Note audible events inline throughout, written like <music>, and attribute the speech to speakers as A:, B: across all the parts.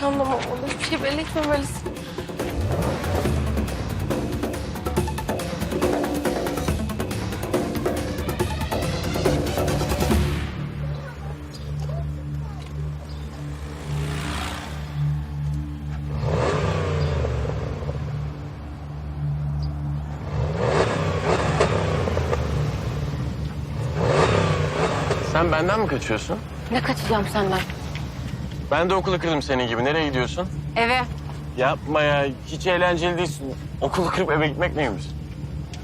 A: şey anlamamalı. Hiçbir şey belli etmemelisin.
B: Sen benden mi kaçıyorsun?
A: Ne kaçacağım senden?
B: Ben de okulu kırdım senin gibi. Nereye gidiyorsun?
A: Eve.
B: Yapma ya. Hiç eğlenceli değilsin. Okulu kırıp eve gitmek neymiş?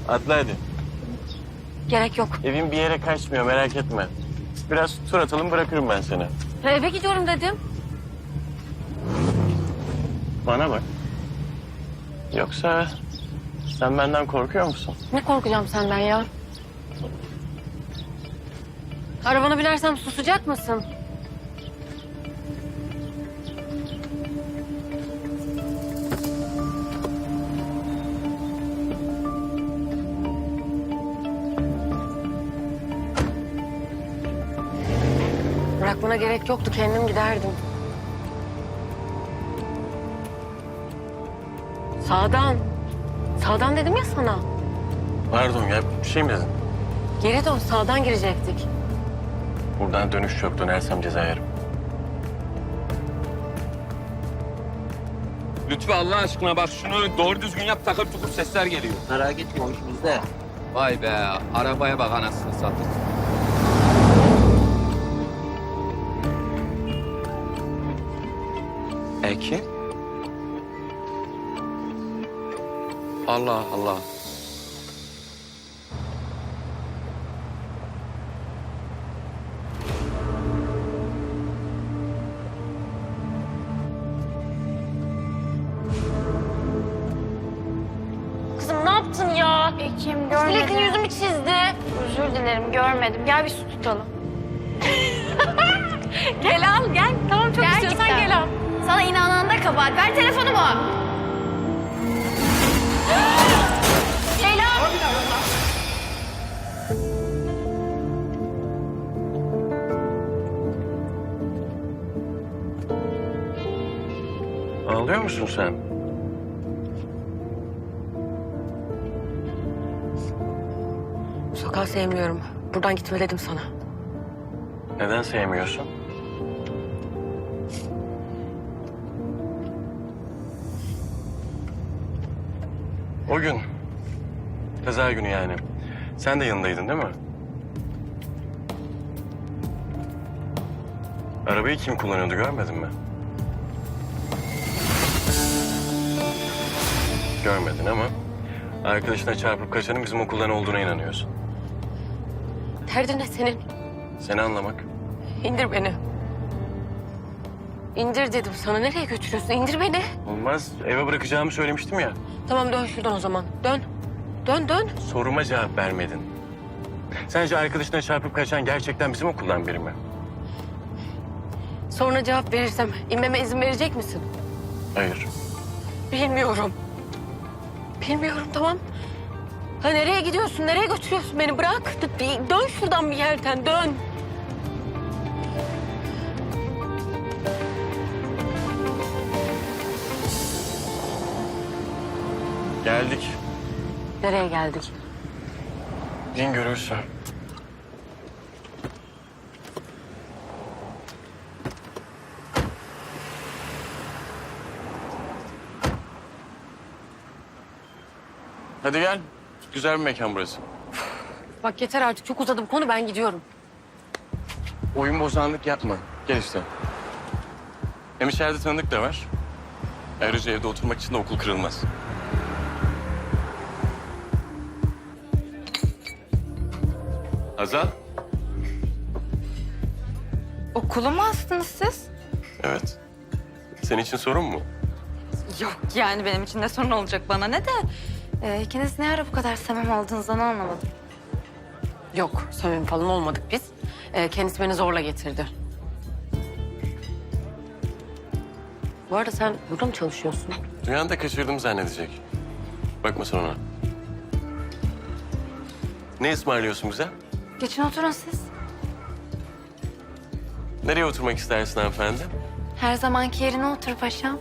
B: Atla hadi.
A: Gerek yok.
B: Evin bir yere kaçmıyor merak etme. Biraz tur atalım bırakırım ben seni.
A: Ya eve gidiyorum dedim.
B: Bana bak. Yoksa sen benden korkuyor musun?
A: Ne korkacağım senden ya? Arabana binersem susacak mısın? Bırakmana gerek yoktu. Kendim giderdim. Sağdan. Sağdan dedim ya sana.
B: Pardon ya bir şey mi dedin?
A: Geri dön. Sağdan girecektik.
B: Buradan dönüş yok. Dönersem ceza yerim.
C: Lütfü Allah aşkına bak şunu doğru düzgün yap takır tukur sesler geliyor.
D: Merak etme o iş bizde.
C: Vay be arabaya bak anasını satayım. Ekin? Allah Allah.
A: Kızım ne yaptın ya?
E: Ekim
A: Sürekli
E: görmedim.
A: yüzümü çizdi.
E: Özür dilerim görmedim. Gel bir su tutalım. <laughs>
A: Gel al gel. Tamam çok istiyorsan gel al.
E: Sana inanan da kabahat. Ver telefonumu. <gasps> Leyla.
B: Ağlıyor musun sen?
A: Sokağı sevmiyorum. Buradan gitme dedim sana.
B: Neden sevmiyorsun? O gün. Kaza günü yani. Sen de yanındaydın değil mi? Arabayı kim kullanıyordu görmedin mi? Görmedin ama arkadaşına çarpıp kaçanın bizim okuldan olduğuna inanıyorsun.
A: Derdin ne senin?
B: Seni anlamak.
A: İndir beni. İndir dedim sana. Nereye götürüyorsun? İndir beni.
B: Olmaz. Eve bırakacağımı söylemiştim ya.
A: Tamam dön şuradan o zaman. Dön. Dön dön.
B: Soruma cevap vermedin. Sence arkadaşına çarpıp kaçan gerçekten bizim okuldan biri mi?
A: Sonra cevap verirsem inmeme izin verecek misin?
B: Hayır.
A: Bilmiyorum. Bilmiyorum tamam. Ha nereye gidiyorsun? Nereye götürüyorsun beni? Bırak. Dön şuradan bir yerden dön.
B: Geldik.
A: Nereye geldik?
B: Din görürsün. Hadi gel. Güzel bir mekan burası.
A: Bak yeter artık çok uzadı bu konu ben gidiyorum.
B: Oyun bozanlık yapma. Gel işte. Hem içeride tanıdık da var. Ayrıca evde oturmak için de okul kırılmaz. Hazal?
F: Okulu mu astınız siz?
B: Evet. Senin için sorun mu?
F: Yok yani benim için de sorun olacak bana ne de. Ee, ikiniz ne ara bu kadar samimi olduğunuzdan anlamadım.
A: Yok samimi falan olmadık biz. Ee, kendisi beni zorla getirdi. Bu arada sen burada mı çalışıyorsun?
B: Duyan da kaçırdım zannedecek. Bakma sen ona. Ne ısmarlıyorsun bize?
F: Geçin oturun siz.
B: Nereye oturmak istersin hanımefendi?
F: Her zamanki yerine otur paşam.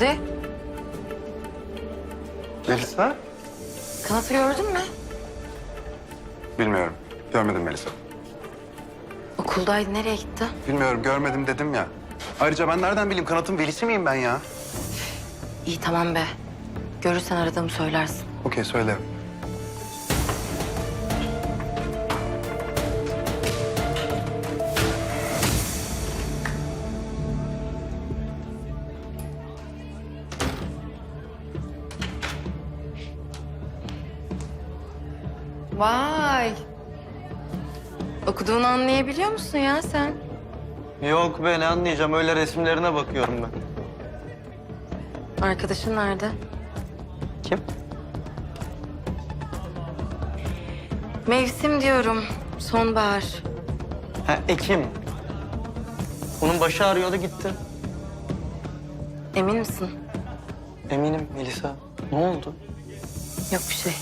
F: Kuzi,
D: Melisa?
F: kanatı gördün mü?
D: Bilmiyorum. Görmedim Melisa.
F: Okuldaydı, nereye gitti?
D: Bilmiyorum görmedim dedim ya. Ayrıca ben nereden bileyim kanatın velisi miyim ben ya?
F: İyi tamam be. Görürsen aradığımı söylersin.
D: Okey söyle.
F: Vay. Okuduğunu anlayabiliyor musun ya sen?
G: Yok be ne anlayacağım öyle resimlerine bakıyorum ben.
F: Arkadaşın nerede?
G: Kim?
F: Mevsim diyorum. Sonbahar.
G: Ha Ekim. Onun başı ağrıyordu gitti.
F: Emin misin?
G: Eminim Melisa. Ne oldu?
F: Yok bir şey.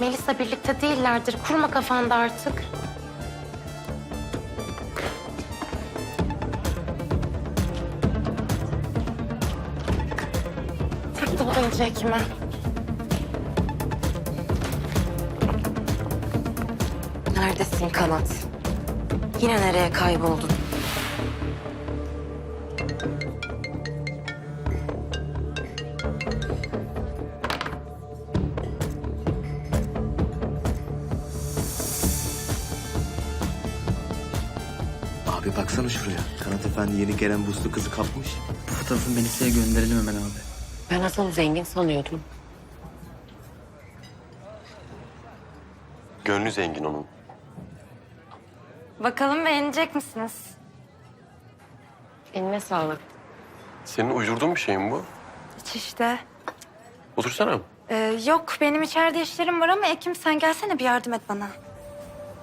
F: Melisa birlikte değillerdir. Kurma kafanda artık. Taktı bu da Ekim'e. Neredesin Kanat? Yine nereye kayboldun?
H: Baksana şuraya. Kanat Efendi yeni gelen buslu kızı kapmış. Bu fotoğrafı Melisa'ya gönderelim hemen abi.
A: Ben asıl zengin sanıyordum.
B: Gönlü zengin onun.
F: Bakalım beğenecek misiniz?
A: Eline sağlık.
B: Senin uydurduğun bir şey mi bu?
F: Hiç işte.
B: Otursana.
F: Ee, yok benim içeride işlerim var ama Ekim sen gelsene bir yardım et bana.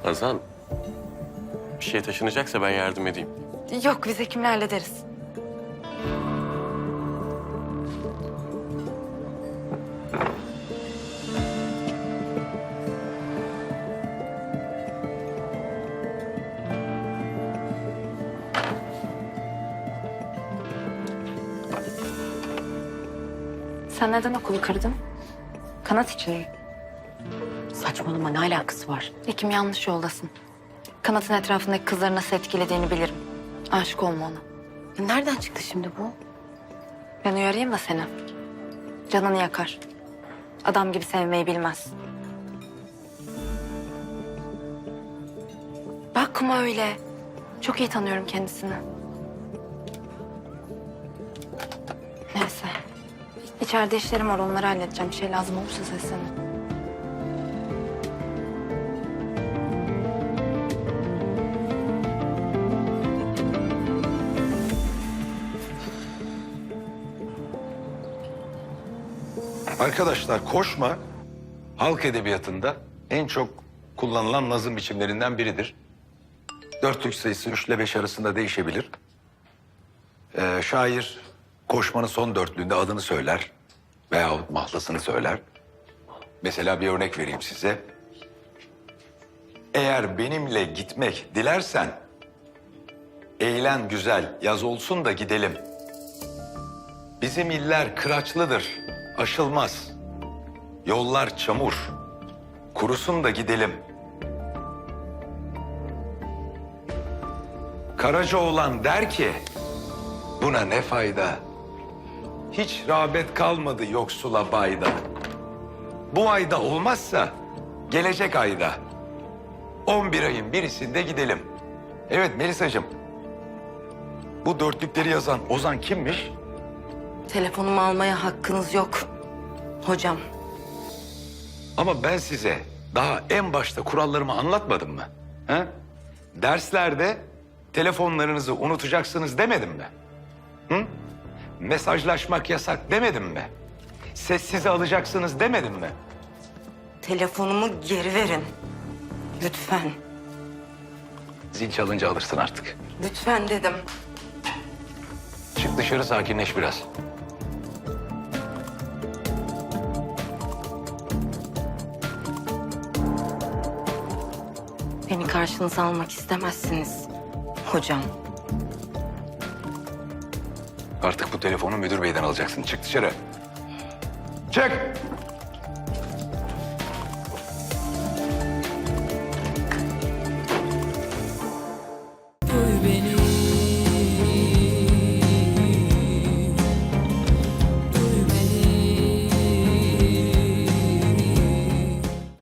B: Hazan. Bir şey taşınacaksa ben yardım edeyim.
F: Yok biz Ekim'le hallederiz. Sen neden okulu kırdın? Kanat için mi?
A: Saçmalama ne alakası var?
F: Ekim yanlış yoldasın. Kanat'ın etrafındaki kızları nasıl etkilediğini bilirim. Aşık olma ona.
A: Nereden çıktı şimdi bu?
F: Ben uyarayım da seni. Canını yakar. Adam gibi sevmeyi bilmez. Bakma öyle. Çok iyi tanıyorum kendisini. Neyse. İçeride işlerim var onları halledeceğim. Bir şey lazım olursa seslenin.
I: Arkadaşlar koşma halk edebiyatında en çok kullanılan nazım biçimlerinden biridir. Dörtlük sayısı üç ile beş arasında değişebilir. Ee, şair koşmanın son dörtlüğünde adını söyler veyahut mahlasını söyler. Mesela bir örnek vereyim size. Eğer benimle gitmek dilersen eğlen güzel yaz olsun da gidelim. Bizim iller kıraçlıdır, aşılmaz. Yollar çamur, kurusun da gidelim. Karaca olan der ki, buna ne fayda? Hiç rağbet kalmadı yoksula bayda. Bu ayda olmazsa gelecek ayda. 11 ayın birisinde gidelim. Evet Melisa'cığım, bu dörtlükleri yazan Ozan kimmiş?
J: Telefonumu almaya hakkınız yok. Hocam.
I: Ama ben size daha en başta kurallarımı anlatmadım mı? He? Derslerde telefonlarınızı unutacaksınız demedim mi? Hı? Mesajlaşmak yasak demedim mi? Sessize alacaksınız demedim mi?
J: Telefonumu geri verin. Lütfen.
I: Zil çalınca alırsın artık.
J: Lütfen dedim.
I: Çık dışarı sakinleş biraz.
J: Beni karşınıza almak istemezsiniz. Hocam.
I: Artık bu telefonu müdür beyden alacaksın. Çık dışarı. Çık.